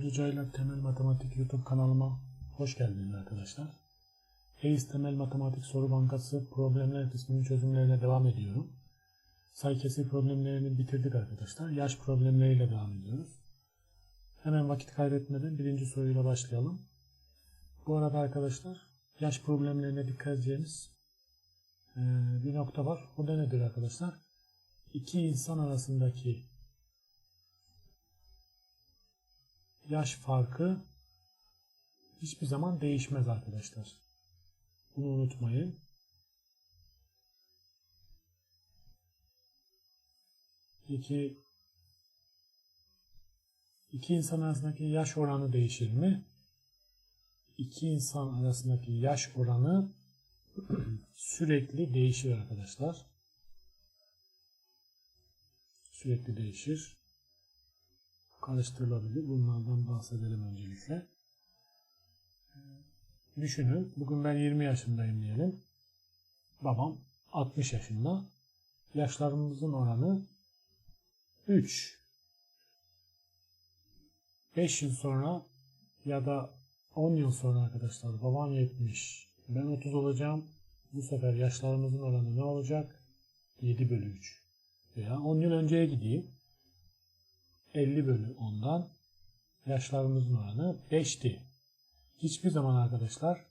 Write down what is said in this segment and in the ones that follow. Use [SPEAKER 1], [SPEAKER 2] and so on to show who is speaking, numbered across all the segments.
[SPEAKER 1] Ayrıca ile Temel Matematik YouTube kanalıma hoş geldiniz arkadaşlar. EYİS Temel Matematik Soru Bankası problemler kısmının çözümlerine devam ediyorum. Say kesir problemlerini bitirdik arkadaşlar. Yaş problemleriyle devam ediyoruz. Hemen vakit kaybetmeden birinci soruyla başlayalım. Bu arada arkadaşlar yaş problemlerine dikkat edeceğimiz bir nokta var. O da nedir arkadaşlar? İki insan arasındaki yaş farkı hiçbir zaman değişmez arkadaşlar. Bunu unutmayın. Peki iki insan arasındaki yaş oranı değişir mi? İki insan arasındaki yaş oranı sürekli değişir arkadaşlar. Sürekli değişir. Karıştırılabilir. Bunlardan bahsedelim öncelikle. Düşünün. Bugün ben 20 yaşındayım diyelim. Babam 60 yaşında. Yaşlarımızın oranı 3. 5 yıl sonra ya da 10 yıl sonra arkadaşlar babam 70. Ben 30 olacağım. Bu sefer yaşlarımızın oranı ne olacak? 7 bölü 3. Veya 10 yıl önceye gideyim. 50 bölü 10'dan yaşlarımızın oranı 5'ti. Hiçbir zaman arkadaşlar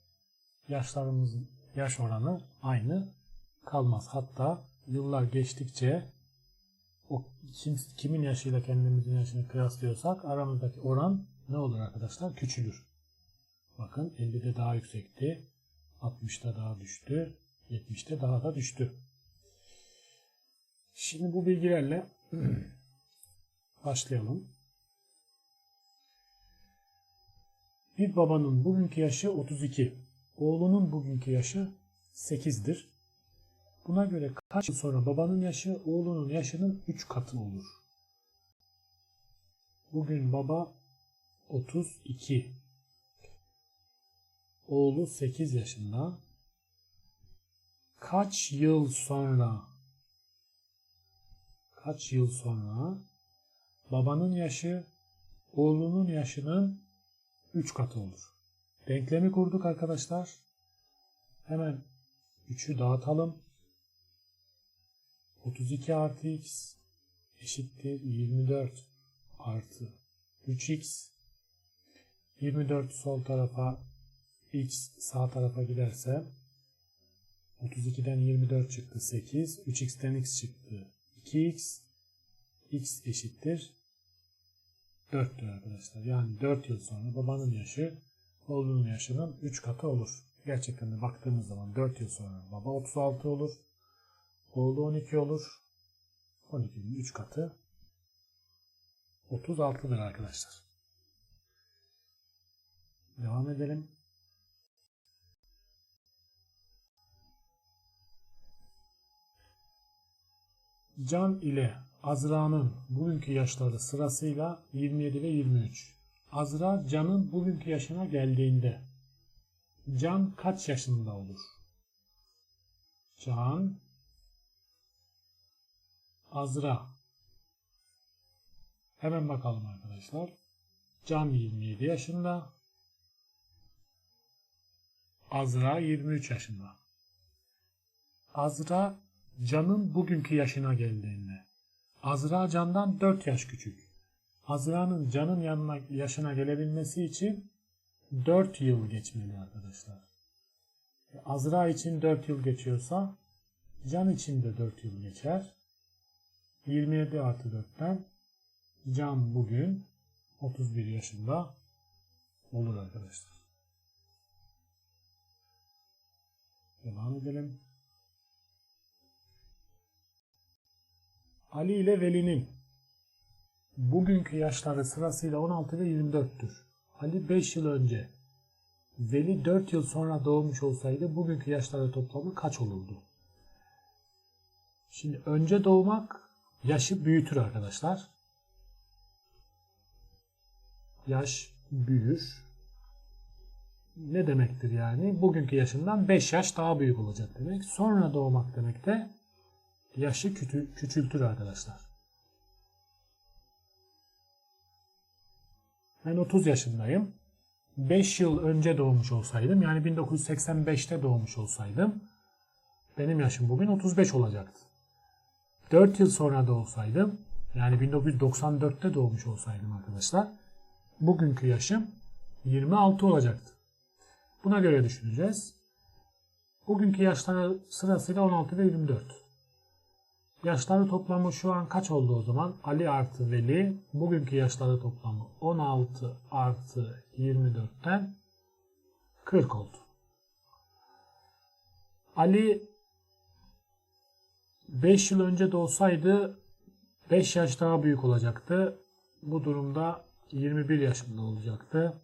[SPEAKER 1] yaşlarımızın yaş oranı aynı kalmaz. Hatta yıllar geçtikçe o kim, kimin yaşıyla kendimizin yaşını kıyaslıyorsak aramızdaki oran ne olur arkadaşlar? Küçülür. Bakın 50'de daha yüksekti. 60'ta daha düştü. 70'te daha da düştü. Şimdi bu bilgilerle başlayalım. Bir babanın bugünkü yaşı 32. Oğlunun bugünkü yaşı 8'dir. Buna göre kaç yıl sonra babanın yaşı oğlunun yaşının 3 katı olur? Bugün baba 32. Oğlu 8 yaşında. Kaç yıl sonra kaç yıl sonra babanın yaşı oğlunun yaşının 3 katı olur. Denklemi kurduk arkadaşlar. Hemen 3'ü dağıtalım. 32 artı x eşittir 24 artı 3x 24 sol tarafa x sağ tarafa giderse 32'den 24 çıktı 8 3x'ten x çıktı 2x x eşittir 4'tür arkadaşlar. Yani 4 yıl sonra babanın yaşı oğlunun yaşının 3 katı olur. Gerçekten de baktığımız zaman 4 yıl sonra baba 36 olur. Oğlu 12 olur. 12'nin 3 katı 36'dır arkadaşlar. Devam edelim. Can ile Azra'nın bugünkü yaşları sırasıyla 27 ve 23. Azra Can'ın bugünkü yaşına geldiğinde Can kaç yaşında olur? Can Azra Hemen bakalım arkadaşlar. Can 27 yaşında. Azra 23 yaşında. Azra Can'ın bugünkü yaşına geldiğinde. Azra Can'dan 4 yaş küçük. Azra'nın Can'ın yanına yaşına gelebilmesi için 4 yıl geçmeli arkadaşlar. E, Azra için 4 yıl geçiyorsa Can için de 4 yıl geçer. 27 artı 4'ten Can bugün 31 yaşında olur arkadaşlar. Devam edelim. Ali ile Veli'nin bugünkü yaşları sırasıyla 16 ve 24'tür. Ali 5 yıl önce, Veli 4 yıl sonra doğmuş olsaydı bugünkü yaşları toplamı kaç olurdu? Şimdi önce doğmak yaşı büyütür arkadaşlar. Yaş büyür. Ne demektir yani? Bugünkü yaşından 5 yaş daha büyük olacak demek. Sonra doğmak demek de yaşı küçültür arkadaşlar. Ben 30 yaşındayım. 5 yıl önce doğmuş olsaydım yani 1985'te doğmuş olsaydım benim yaşım bugün 35 olacaktı. 4 yıl sonra doğsaydım yani 1994'te doğmuş olsaydım arkadaşlar bugünkü yaşım 26 olacaktı. Buna göre düşüneceğiz. Bugünkü yaşları sırasıyla 16 ve 24. Yaşları toplamı şu an kaç oldu o zaman? Ali artı Veli. Bugünkü yaşları toplamı 16 artı 24'ten 40 oldu. Ali 5 yıl önce doğsaydı 5 yaş daha büyük olacaktı. Bu durumda 21 yaşında olacaktı.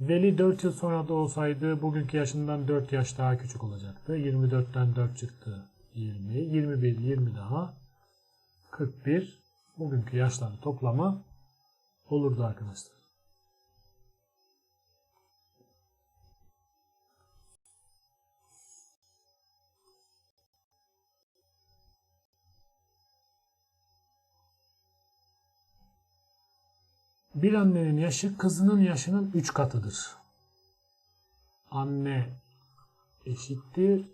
[SPEAKER 1] Veli 4 yıl sonra da olsaydı bugünkü yaşından 4 yaş daha küçük olacaktı. 24'ten 4 çıktı 20, 21, 20 daha 41. Bugünkü yaşların toplamı olurdu arkadaşlar. Bir annenin yaşı kızının yaşının 3 katıdır. Anne eşittir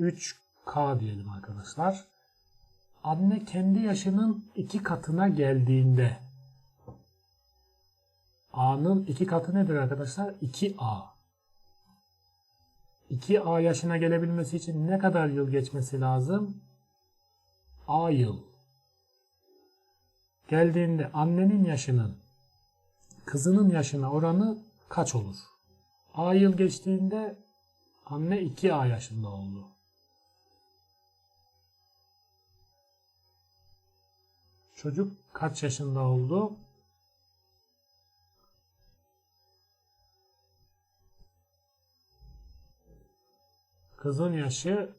[SPEAKER 1] 3K diyelim arkadaşlar. Anne kendi yaşının 2 katına geldiğinde A'nın 2 katı nedir arkadaşlar? 2A. 2A yaşına gelebilmesi için ne kadar yıl geçmesi lazım? A yıl geldiğinde annenin yaşının kızının yaşına oranı kaç olur? A yıl geçtiğinde anne 2A yaşında oldu. Çocuk kaç yaşında oldu? Kızın yaşı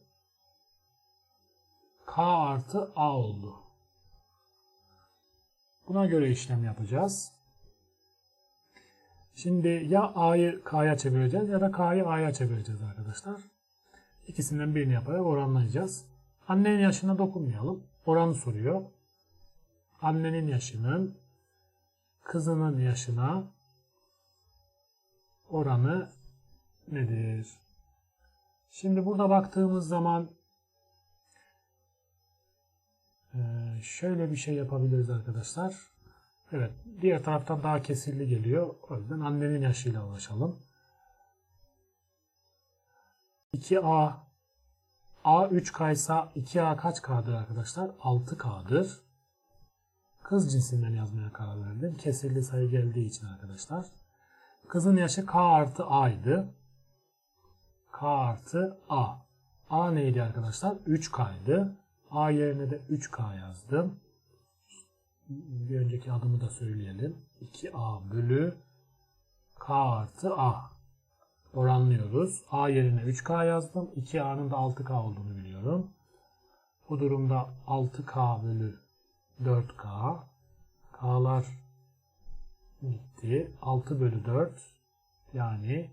[SPEAKER 1] K artı A oldu. Buna göre işlem yapacağız. Şimdi ya A'yı K'ya çevireceğiz ya da K'yı A'ya çevireceğiz arkadaşlar. İkisinden birini yaparak oranlayacağız. Annenin yaşına dokunmayalım. Oranı soruyor. Annenin yaşının kızının yaşına oranı nedir? Şimdi burada baktığımız zaman şöyle bir şey yapabiliriz arkadaşlar. Evet, diğer taraftan daha kesirli geliyor. O yüzden annenin yaşıyla ulaşalım. 2A A 3K ise 2A kaç K'dır arkadaşlar? 6K'dır. Kız cinsinden yazmaya karar verdim. Kesirli sayı geldiği için arkadaşlar. Kızın yaşı K artı A'ydı. K artı A. A neydi arkadaşlar? 3K'ydı. A yerine de 3K yazdım. Bir önceki adımı da söyleyelim. 2A bölü K artı A. Oranlıyoruz. A yerine 3K yazdım. 2A'nın da 6K olduğunu biliyorum. Bu durumda 6K bölü 4K. K'lar gitti. 6 bölü 4 yani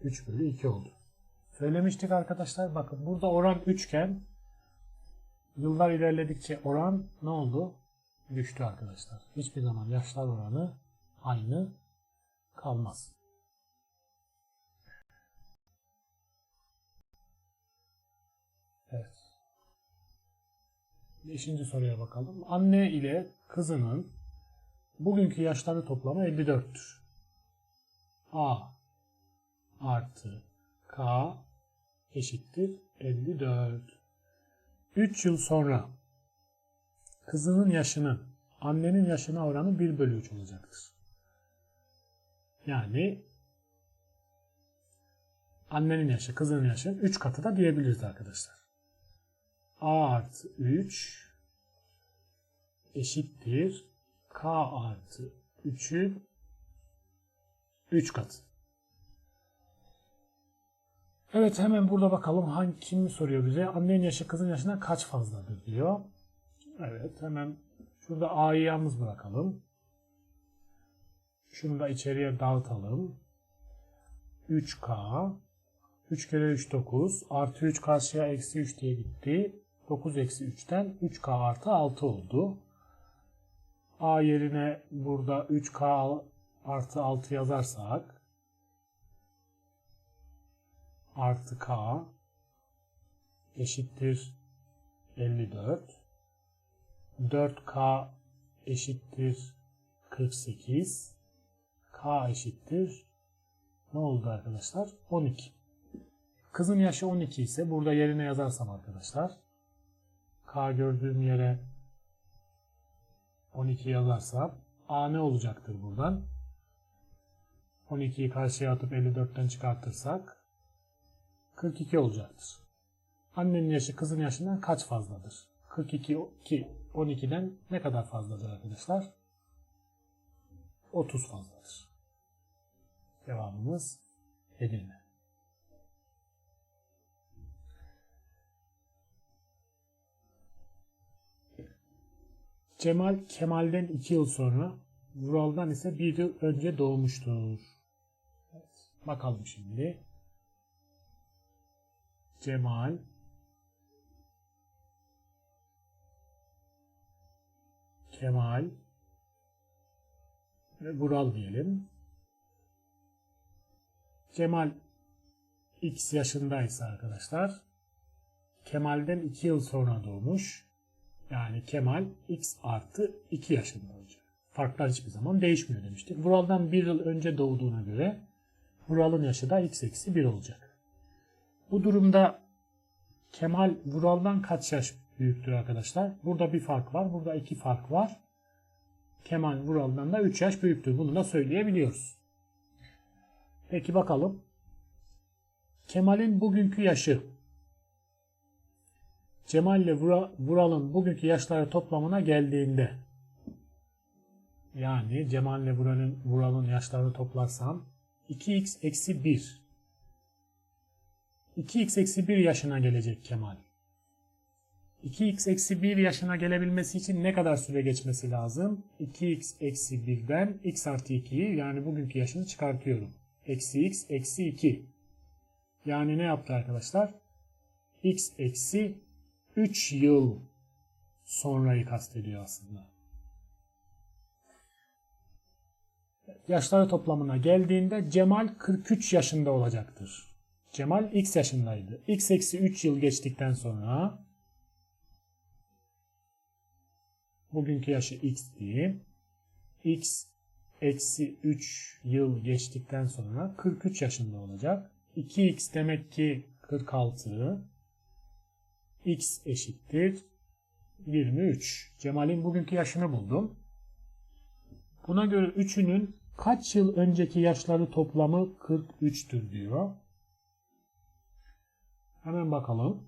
[SPEAKER 1] 3 bölü 2 oldu. Söylemiştik arkadaşlar. Bakın burada oran 3 iken Yıllar ilerledikçe oran ne oldu? Düştü arkadaşlar. Hiçbir zaman yaşlar oranı aynı kalmaz. Evet. Beşinci soruya bakalım. Anne ile kızının bugünkü yaşları toplamı 54'tür. A artı K eşittir 54. 3 yıl sonra kızının yaşının annenin yaşına oranı 1 bölü 3 olacaktır. Yani annenin yaşı, kızının yaşı 3 katı da diyebiliriz arkadaşlar. A artı 3 eşittir K artı 3'ün 3 katı. Evet hemen burada bakalım hangi kim soruyor bize? Annenin yaşı kızın yaşından kaç fazladır diyor. Evet hemen şurada A'yı yalnız bırakalım. Şunu da içeriye dağıtalım. 3K 3 kere 3 9 artı 3 karşıya eksi 3 diye gitti. 9 eksi 3'ten 3K artı 6 oldu. A yerine burada 3K artı 6 yazarsak artı K eşittir 54 4K eşittir 48 K eşittir ne oldu arkadaşlar? 12. Kızın yaşı 12 ise burada yerine yazarsam arkadaşlar K gördüğüm yere 12 yazarsam A ne olacaktır buradan? 12'yi karşıya atıp 54'ten çıkartırsak 42 olacaktır. Annenin yaşı kızın yaşından kaç fazladır? 42 ki 12'den ne kadar fazladır arkadaşlar? 30 fazladır. Cevabımız Edirne. Cemal Kemal'den 2 yıl sonra Vural'dan ise 1 yıl önce doğmuştur. Evet, bakalım şimdi. Cemal Kemal ve Vural diyelim. Cemal X yaşındaysa arkadaşlar Kemal'den 2 yıl sonra doğmuş. Yani Kemal X artı 2 yaşında olacak. Farklar hiçbir zaman değişmiyor demiştik. Vural'dan 1 yıl önce doğduğuna göre Vural'ın yaşı da X eksi 1 olacak. Bu durumda Kemal Vural'dan kaç yaş büyüktür arkadaşlar? Burada bir fark var. Burada iki fark var. Kemal Vural'dan da 3 yaş büyüktür. Bunu da söyleyebiliyoruz. Peki bakalım. Kemal'in bugünkü yaşı Cemal ile Vural'ın bugünkü yaşları toplamına geldiğinde yani Cemal ile Vural'ın Vural'ın yaşlarını toplarsam 2x eksi 1 2x eksi 1 yaşına gelecek Kemal. 2x eksi 1 yaşına gelebilmesi için ne kadar süre geçmesi lazım? 2x eksi 1'den x artı 2'yi yani bugünkü yaşını çıkartıyorum. Eksi x eksi 2. Yani ne yaptı arkadaşlar? x eksi 3 yıl sonrayı kastediyor aslında. Yaşları toplamına geldiğinde Cemal 43 yaşında olacaktır. Cemal x yaşındaydı. x eksi 3 yıl geçtikten sonra bugünkü yaşı x diyeyim. x eksi 3 yıl geçtikten sonra 43 yaşında olacak. 2x demek ki 46 x eşittir 23. Cemal'in bugünkü yaşını buldum. Buna göre üçünün kaç yıl önceki yaşları toplamı 43'tür diyor. Hemen bakalım.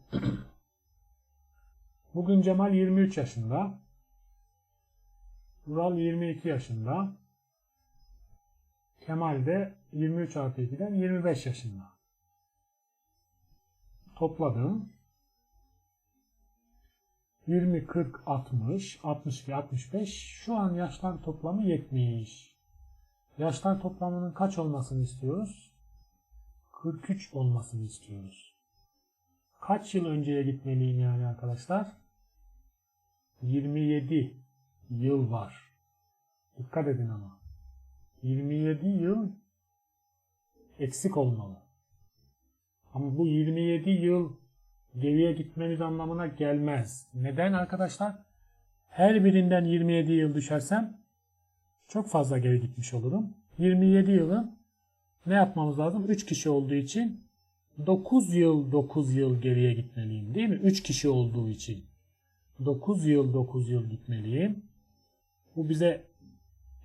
[SPEAKER 1] Bugün Cemal 23 yaşında. Vural 22 yaşında. Kemal de 23 artı 2'den 25 yaşında. Topladım. 20, 40, 60, 62, 65. Şu an yaşlar toplamı 70. Yaşlar toplamının kaç olmasını istiyoruz? 43 olmasını istiyoruz. Kaç yıl önceye gitmeliyim yani arkadaşlar? 27 yıl var. Dikkat edin ama. 27 yıl eksik olmalı. Ama bu 27 yıl geriye gitmeniz anlamına gelmez. Neden arkadaşlar? Her birinden 27 yıl düşersem çok fazla geri gitmiş olurum. 27 yılı ne yapmamız lazım? 3 kişi olduğu için 9 yıl 9 yıl geriye gitmeliyim değil mi? 3 kişi olduğu için. 9 yıl 9 yıl gitmeliyim. Bu bize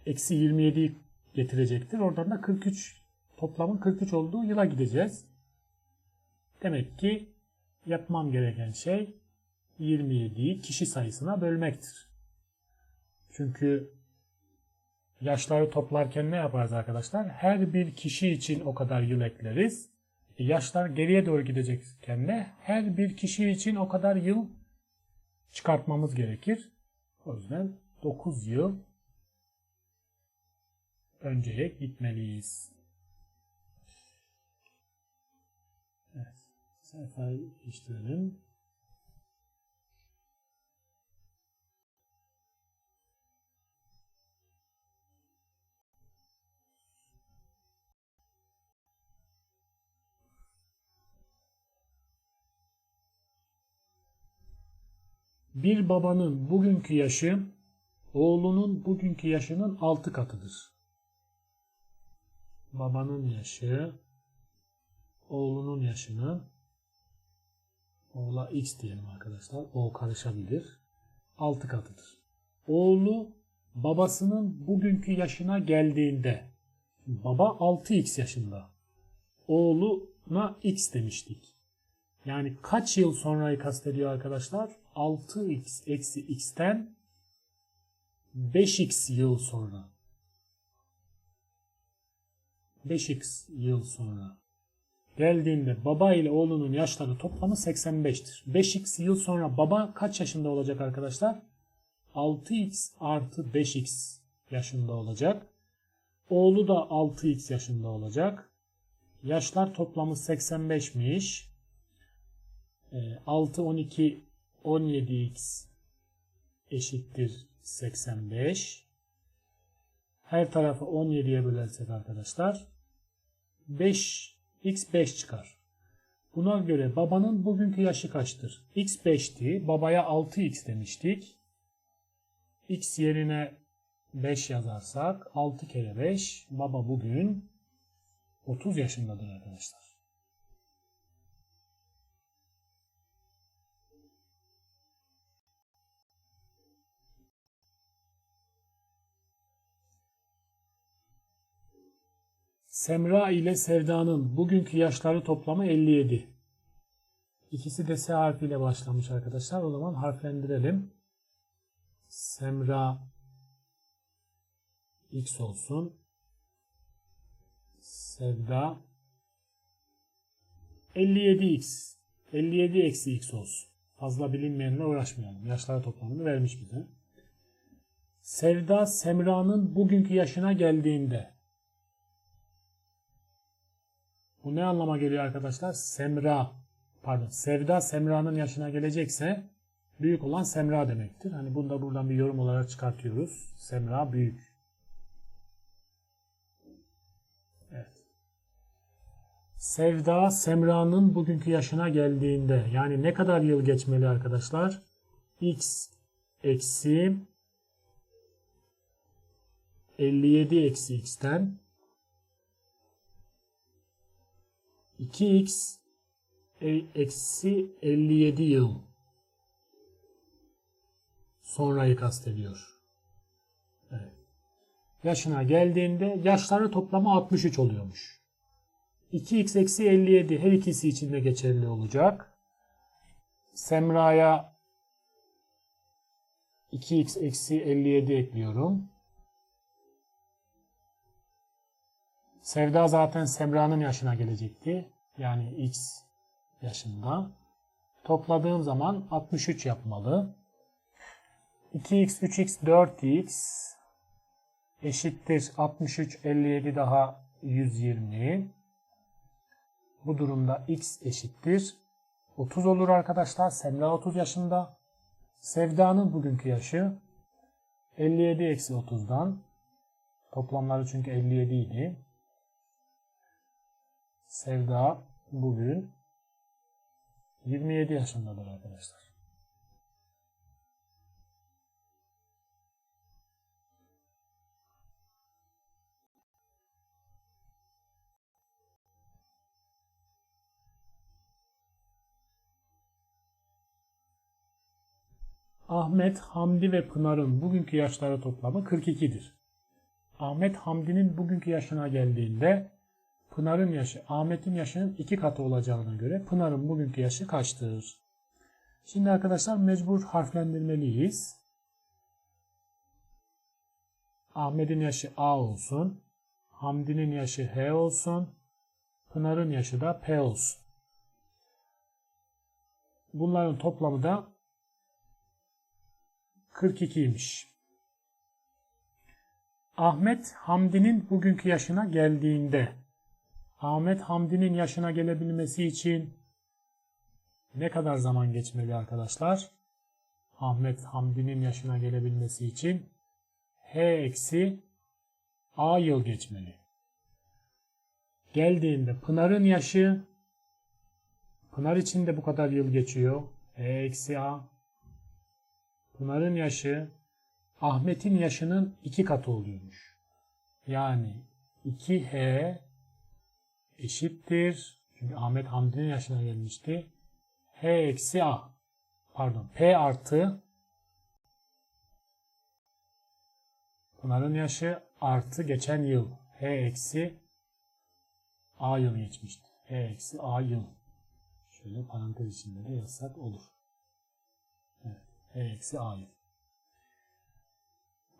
[SPEAKER 1] eksi 27'yi getirecektir. Oradan da 43 toplamın 43 olduğu yıla gideceğiz. Demek ki yapmam gereken şey 27'yi kişi sayısına bölmektir. Çünkü yaşları toplarken ne yaparız arkadaşlar? Her bir kişi için o kadar yıl ekleriz. Yaşlar geriye doğru gidecekken de her bir kişi için o kadar yıl çıkartmamız gerekir. O yüzden 9 yıl önceye gitmeliyiz. Evet. Sayfayı değiştirelim. Bir babanın bugünkü yaşı oğlunun bugünkü yaşının 6 katıdır. Babanın yaşı oğlunun yaşının oğla x diyelim arkadaşlar. O karışabilir. 6 katıdır. Oğlu babasının bugünkü yaşına geldiğinde baba 6x yaşında. Oğluna x demiştik. Yani kaç yıl sonrayı kastediyor arkadaşlar? 6x eksi x'ten 5x yıl sonra. 5x yıl sonra. Geldiğinde baba ile oğlunun yaşları toplamı 85'tir. 5x yıl sonra baba kaç yaşında olacak arkadaşlar? 6x artı 5x yaşında olacak. Oğlu da 6x yaşında olacak. Yaşlar toplamı 85'miş. 6, 12, 17x eşittir 85. Her tarafı 17'ye bölersek arkadaşlar 5 x 5 çıkar. Buna göre babanın bugünkü yaşı kaçtır? x 5'ti. Babaya 6x demiştik. x yerine 5 yazarsak 6 kere 5 baba bugün 30 yaşındadır arkadaşlar. Semra ile Sevda'nın bugünkü yaşları toplamı 57. İkisi de S harfiyle başlamış arkadaşlar. O zaman harflendirelim. Semra X olsun. Sevda 57X 57 eksi X olsun. Fazla bilinmeyenle uğraşmayalım. Yaşları toplamını vermiş bize. Sevda Semra'nın bugünkü yaşına geldiğinde Bu ne anlama geliyor arkadaşlar? Semra, pardon, Sevda Semra'nın yaşına gelecekse büyük olan Semra demektir. Hani bunu da buradan bir yorum olarak çıkartıyoruz. Semra büyük. Evet. Sevda Semra'nın bugünkü yaşına geldiğinde yani ne kadar yıl geçmeli arkadaşlar? X eksi 57 eksi x'ten 2x e, eksi 57 yıl sonrayı kastediyor. Evet. Yaşına geldiğinde yaşları toplamı 63 oluyormuş. 2x eksi 57 her ikisi için de geçerli olacak. Semra'ya 2x eksi 57 ekliyorum. Sevda zaten Semra'nın yaşına gelecekti. Yani X yaşında. Topladığım zaman 63 yapmalı. 2x, 3x, 4x eşittir 63, 57 daha 120. Bu durumda x eşittir 30 olur arkadaşlar. Semra 30 yaşında. Sevda'nın bugünkü yaşı 57 eksi 30'dan. Toplamları çünkü 57 idi. Sevda bugün 27 yaşındadır arkadaşlar. Ahmet, Hamdi ve Pınar'ın bugünkü yaşları toplamı 42'dir. Ahmet Hamdi'nin bugünkü yaşına geldiğinde Pınar'ın yaşı Ahmet'in yaşının iki katı olacağına göre Pınar'ın bugünkü yaşı kaçtır? Şimdi arkadaşlar mecbur harflendirmeliyiz. Ahmet'in yaşı A olsun. Hamdi'nin yaşı H olsun. Pınar'ın yaşı da P olsun. Bunların toplamı da 42'ymiş. Ahmet Hamdi'nin bugünkü yaşına geldiğinde Ahmet Hamdi'nin yaşına gelebilmesi için ne kadar zaman geçmeli arkadaşlar? Ahmet Hamdi'nin yaşına gelebilmesi için H eksi A yıl geçmeli. Geldiğinde Pınar'ın yaşı Pınar için de bu kadar yıl geçiyor. H eksi A Pınar'ın yaşı Ahmet'in yaşının iki katı oluyormuş. Yani 2H eşittir. Çünkü Ahmet Hamdi'nin yaşına gelmişti. H eksi A. Pardon. P artı Pınar'ın yaşı artı geçen yıl. H eksi A yıl geçmişti. H eksi A yıl. Şöyle parantez içinde de yazsak olur. Evet. H eksi A yıl.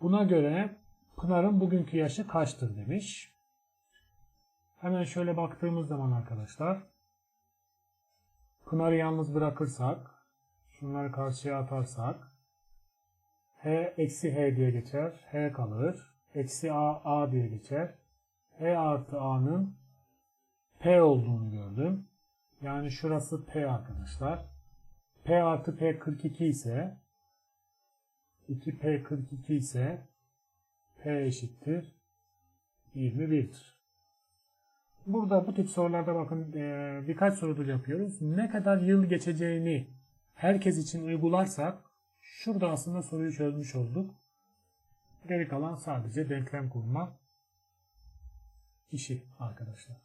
[SPEAKER 1] Buna göre Pınar'ın bugünkü yaşı kaçtır demiş. Hemen şöyle baktığımız zaman arkadaşlar Pınar'ı yalnız bırakırsak şunları karşıya atarsak H eksi H diye geçer. H kalır. Eksi A A diye geçer. H artı A'nın P olduğunu gördüm. Yani şurası P arkadaşlar. P artı P 42 ise 2P 42 ise P eşittir 21'dir. Burada bu tip sorularda bakın e, birkaç sorudur yapıyoruz. Ne kadar yıl geçeceğini herkes için uygularsak şurada aslında soruyu çözmüş olduk. Geri kalan sadece denklem kurma işi arkadaşlar.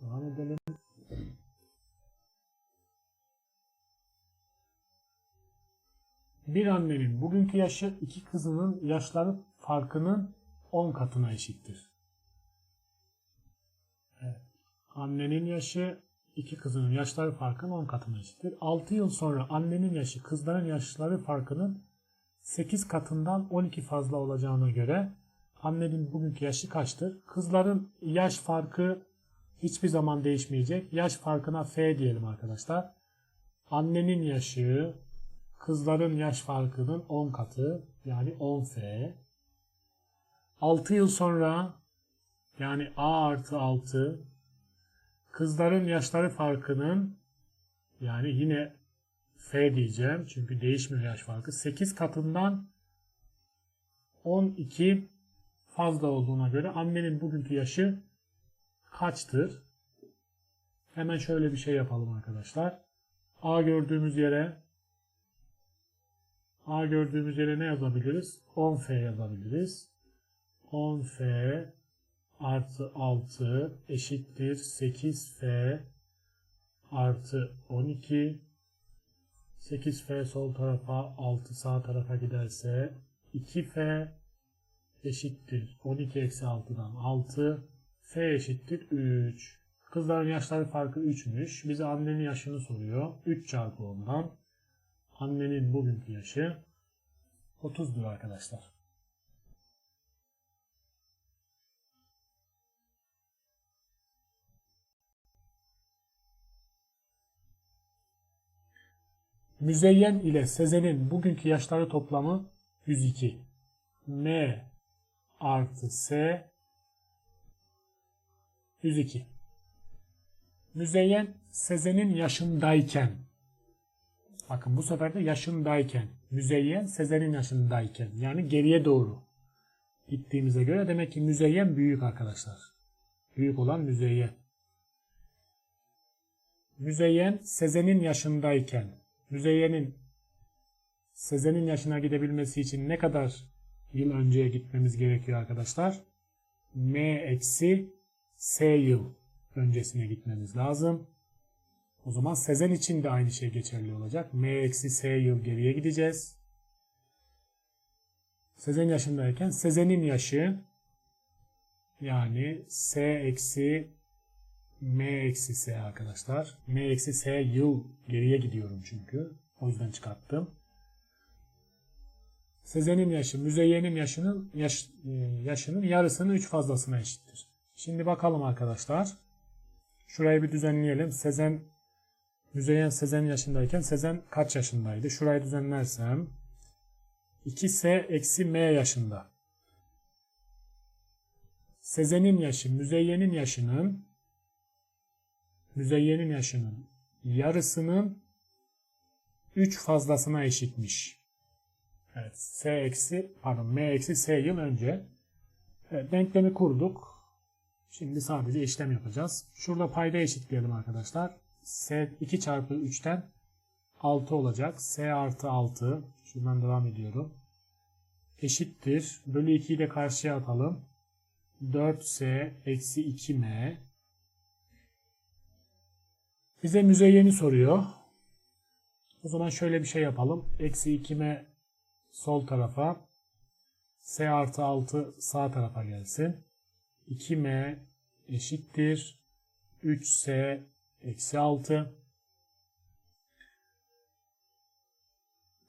[SPEAKER 1] Devam edelim. Bir annenin bugünkü yaşı iki kızının yaşları farkının 10 katına eşittir. Evet. Annenin yaşı iki kızının yaşları farkının 10 katına eşittir. 6 yıl sonra annenin yaşı kızların yaşları farkının 8 katından 12 fazla olacağına göre annenin bugünkü yaşı kaçtır? Kızların yaş farkı hiçbir zaman değişmeyecek. Yaş farkına F diyelim arkadaşlar. Annenin yaşı kızların yaş farkının 10 katı yani 10F. 6 yıl sonra yani A artı 6 kızların yaşları farkının yani yine F diyeceğim çünkü değişmiyor yaş farkı 8 katından 12 fazla olduğuna göre annenin bugünkü yaşı kaçtır? Hemen şöyle bir şey yapalım arkadaşlar. A gördüğümüz yere A gördüğümüz yere ne yazabiliriz? 10F yazabiliriz. 10F artı 6 eşittir 8F artı 12 8F sol tarafa 6 sağ tarafa giderse 2F eşittir 12 eksi 6'dan 6 F eşittir 3 kızların yaşları farkı 3'müş bize annenin yaşını soruyor. 3 çarpı 10'dan annenin bugünkü yaşı 30'dur arkadaşlar. Müzeyyen ile Sezen'in bugünkü yaşları toplamı 102. M artı S 102. Müzeyyen Sezen'in yaşındayken bakın bu sefer de yaşındayken Müzeyyen Sezen'in yaşındayken yani geriye doğru gittiğimize göre demek ki Müzeyyen büyük arkadaşlar. Büyük olan Müzeyyen. Müzeyyen Sezen'in yaşındayken Müzeyyen'in Sezen'in yaşına gidebilmesi için ne kadar yıl önceye gitmemiz gerekiyor arkadaşlar? M eksi S yıl öncesine gitmemiz lazım. O zaman Sezen için de aynı şey geçerli olacak. M eksi S yıl geriye gideceğiz. Sezen yaşındayken Sezen'in yaşı yani S eksi M eksi S arkadaşlar. M eksi S yıl geriye gidiyorum çünkü. O yüzden çıkarttım. Sezen'in yaşı Müzeyyen'in yaşının yaş, e, yaşının yarısının 3 fazlasına eşittir. Şimdi bakalım arkadaşlar. Şurayı bir düzenleyelim. Sezen Müzeyyen Sezen yaşındayken Sezen kaç yaşındaydı? Şurayı düzenlersem 2S eksi M yaşında. Sezen'in yaşı Müzeyyen'in yaşının Müzeyyen'in yaşının yarısının 3 fazlasına eşitmiş. Evet, S eksi, pardon M eksi S yıl önce. Evet, denklemi kurduk. Şimdi sadece işlem yapacağız. Şurada payda eşitleyelim arkadaşlar. S 2 çarpı 3'ten 6 olacak. S artı 6. Şuradan devam ediyorum. Eşittir. Bölü 2 ile karşıya atalım. 4S eksi 2M. Bize müzeyyeni soruyor. O zaman şöyle bir şey yapalım. Eksi 2M sol tarafa. S artı 6 sağ tarafa gelsin. 2M eşittir. 3S eksi 6.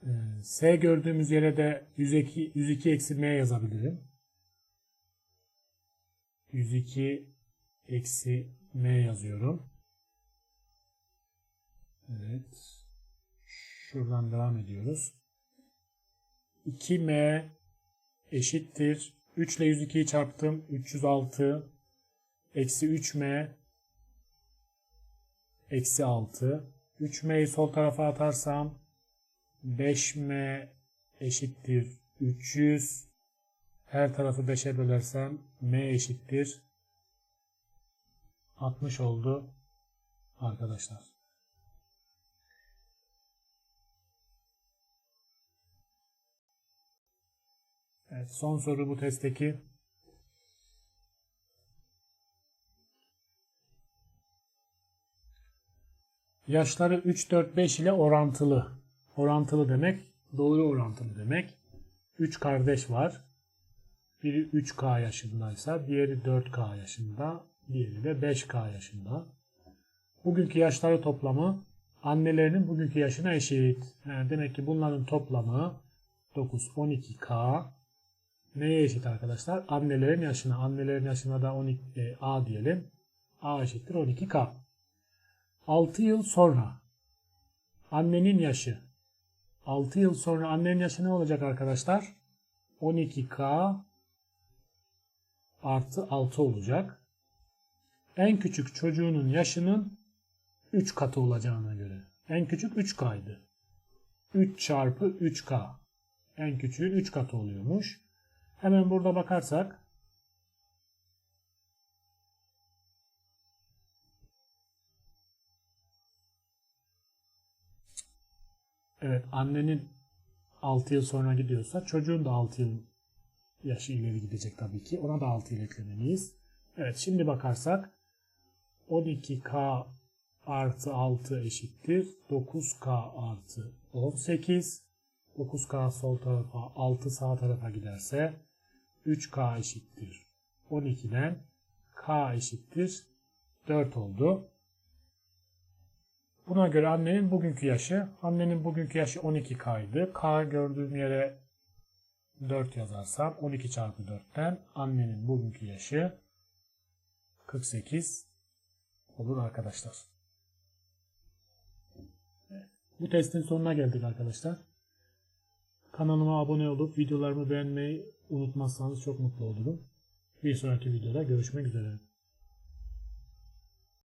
[SPEAKER 1] Ee, S gördüğümüz yere de 102, 102 eksi M yazabilirim. 102 eksi M yazıyorum. Evet. Şuradan devam ediyoruz. 2M eşittir. 3 ile 102'yi çarptım. 306 eksi 3M eksi 6. 3M'yi sol tarafa atarsam 5M eşittir 300. Her tarafı 5'e bölersem M eşittir 60 oldu arkadaşlar. Evet, son soru bu testteki. Yaşları 3, 4, 5 ile orantılı. Orantılı demek doğru orantılı demek. 3 kardeş var. Biri 3K yaşındaysa diğeri 4K yaşında, diğeri de 5K yaşında. Bugünkü yaşları toplamı annelerinin bugünkü yaşına eşit. Yani demek ki bunların toplamı 9, 12K neye eşit arkadaşlar? Annelerin yaşına. Annelerin yaşına da 12, e, A diyelim. A eşittir 12K. 6 yıl sonra annenin yaşı 6 yıl sonra annenin yaşı ne olacak arkadaşlar? 12K artı 6 olacak. En küçük çocuğunun yaşının 3 katı olacağına göre. En küçük 3K'ydı. 3 çarpı 3K. En küçüğün 3 katı oluyormuş. Hemen burada bakarsak Evet annenin 6 yıl sonra gidiyorsa çocuğun da 6 yıl yaşı ileri gidecek tabii ki. Ona da 6 yıl eklemeliyiz. Evet şimdi bakarsak 12K artı 6 eşittir. 9K artı 18. 9K sol tarafa 6 sağ tarafa giderse 3K eşittir. 12'den K eşittir 4 oldu. Buna göre annenin bugünkü yaşı, annenin bugünkü yaşı 12K'ydı. K gördüğüm yere 4 yazarsam 12 çarpı 4'ten annenin bugünkü yaşı 48 olur arkadaşlar. Bu testin sonuna geldik arkadaşlar. Kanalıma abone olup videolarımı beğenmeyi unutmazsanız çok mutlu olurum. Bir sonraki videoda görüşmek üzere.